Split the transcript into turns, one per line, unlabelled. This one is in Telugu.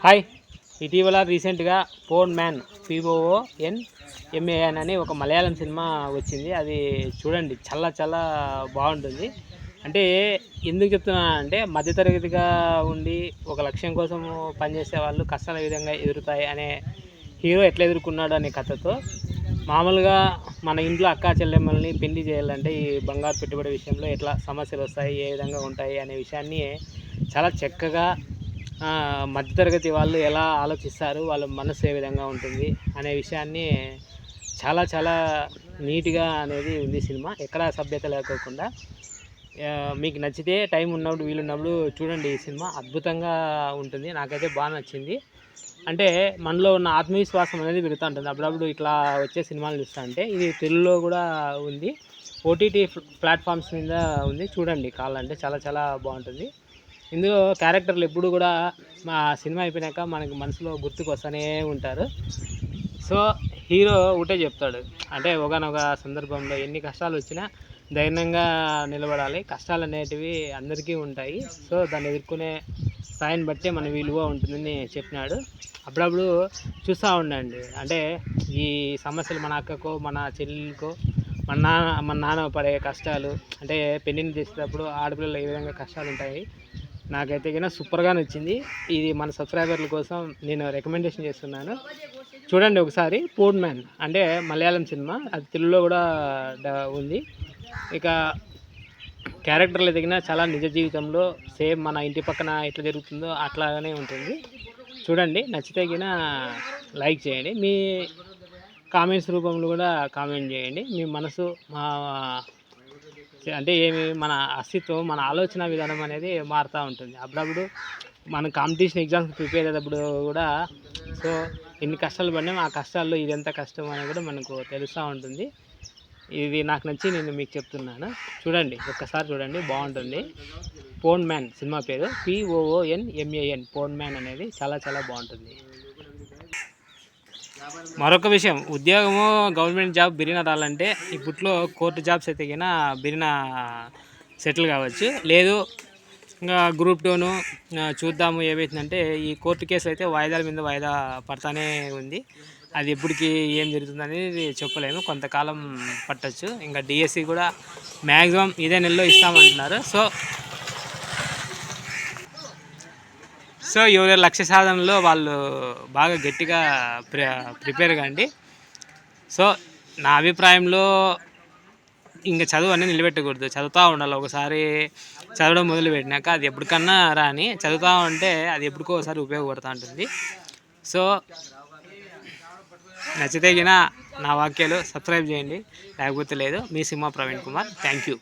హాయ్. ఇటీవల రీసెంట్గా Ponman P O O N M A N అని ఒక మలయాళం సినిమా వచ్చింది. అది చూడండి చాలా చాలా బాగుంటుంది. అంటే ఎందుకు చెప్తున్నాను అంటే మధ్యతరగతిగా ఉండి ఒక లక్ష్యం కోసం పనిచేసే వాళ్ళు కష్టాల విధంగా ఎదురుతాయి అనే హీరో ఎట్లా ఎదుర్కొన్నాడు అనే కథతో మామూలుగా మన ఇంట్లో అక్కా చెల్లెమ్మల్ని పెళ్ళి చేయాలంటే ఈ బంగారు పెట్టుబడి విషయంలో ఎట్లా సమస్యలు వస్తాయి ఏ విధంగా ఉంటాయి అనే విషయాన్ని చాలా చక్కగా మధ్యతరగతి వాళ్ళు ఎలా ఆలోచిస్తారు వాళ్ళ మనసు ఏ విధంగా ఉంటుంది అనే విషయాన్ని చాలా చాలా నీట్గా అనేది ఉంది సినిమా. ఎక్కడ సభ్యత లేకోకుండా. మీకు నచ్చితే టైం ఉన్నప్పుడు వీలున్నప్పుడు చూడండి ఈ సినిమా. అద్భుతంగా ఉంటుంది. నాకైతే బాగా నచ్చింది. అంటే మనలో ఉన్న ఆత్మవిశ్వాసం అనేది పెరుగుతూ ఉంటుంది. అప్పుడప్పుడు ఇట్లా వచ్చే సినిమాలు చూస్తాంటే ఇది తెలుగులో కూడా ఉంది. ఓటీటీ ప్లాట్ఫామ్స్ మీద ఉంది. చూడండి కావాలంటే చాలా చాలా బాగుంటుంది. ఇందులో క్యారెక్టర్లు ఎప్పుడు కూడా మా సినిమా అయిపోయినాక మనకి మనసులో గుర్తుకు వస్తూనే ఉంటారు. సో హీరో ఒకటే చెప్తాడు. అంటే ఒకనొక సందర్భంలో ఎన్ని కష్టాలు వచ్చినా ధైర్యంగా నిలబడాలి. కష్టాలు అనేటివి అందరికీ ఉంటాయి. సో దాన్ని ఎదుర్కొనే స్థాయిని బట్టే మన విలువ ఉంటుందని చెప్పినాడు. అప్పుడప్పుడు చూస్తూ ఉండండి. అంటే ఈ సమస్యలు మన అక్కకో మన చెల్లెలకో మన నాన్న మన నాన్న పడే కష్టాలు అంటే పెళ్ళిని చేసేటప్పుడు ఆడపిల్లలు ఏ విధంగా కష్టాలు ఉంటాయి నాకైతే కన్నా సూపర్గా నచ్చింది. ఇది మన సబ్స్క్రైబర్ల కోసం నేను రికమెండేషన్ చేస్తున్నాను. చూడండి ఒకసారి పోర్డ్ మ్యాన్ అంటే మలయాళం సినిమా. అది తెలుగులో కూడా ఉంది. ఇక క్యారెక్టర్లు ఎదిగినా చాలా నిజ జీవితంలో సేమ్ మన ఇంటి పక్కన ఎట్లా జరుగుతుందో అట్లానే ఉంటుంది. చూడండి నచ్చితే గిన లైక్ చేయండి. మీ కామెంట్స్ రూపంలో కూడా కామెంట్ చేయండి. మీ మనసు మా అంటే ఏమి మన అస్తిత్వం మన ఆలోచన విధానం అనేది మారుతూ ఉంటుంది. అప్పుడప్పుడు మన కాంపిటీషన్ ఎగ్జామ్స్ ప్రిపేర్ అయ్యేటప్పుడు కూడా సో ఎన్ని కష్టాలు పడినాం ఆ కష్టాల్లో ఇది ఎంత కష్టం అనేది కూడా మనకు తెలుస్తూ ఉంటుంది. ఇది నాకు నచ్చి నేను మీకు చెప్తున్నాను. చూడండి ఒక్కసారి చూడండి. బాగుంటుంది. పోన్ మ్యాన్ సినిమా పేరు. పిఓఓఎన్ ఎంఏఎన్ పోన్ మ్యాన్ అనేది చాలా చాలా బాగుంటుంది. మరొక విషయం ఉద్యోగము గవర్నమెంట్ జాబ్ బిరిన రావాలంటే ఇప్పట్లో కోర్టు జాబ్స్ అయితే కినా బిరిన సెటిల్ కావచ్చు. లేదు ఇంకా గ్రూప్ టూను చూద్దాము ఏమైతుందంటే ఈ కోర్టు కేసు అయితే వాయిదాల మీద వాయిదా పడతానే ఉంది. అది ఎప్పటికి ఏం జరుగుతుంది అనేది చెప్పలేము. కొంతకాలం పట్టచ్చు. ఇంకా డిఎస్సి కూడా మ్యాక్సిమం ఇదే నెలలో ఇస్తామంటున్నారు. సో సో ఎవరి లక్ష్య సాధనలో వాళ్ళు బాగా గట్టిగా ప్రి ప్రిపేర్ కాండి సో నా అభిప్రాయంలో ఇంకా చదువు అనేది నిలబెట్టకూడదు. చదువుతూ ఉండాలి. ఒకసారి చదవడం మొదలు పెట్టినాక అది ఎప్పటికన్నా రాని చదువుతూ ఉంటే అది ఎప్పటికో ఒకసారి ఉపయోగపడుతూ ఉంటుంది. సో నచ్చితే గిన నా వాక్యాలు సబ్స్క్రైబ్ చేయండి. లేకపోతే లేదు. మీ సింహ ప్రవీణ్ కుమార్. Thank you.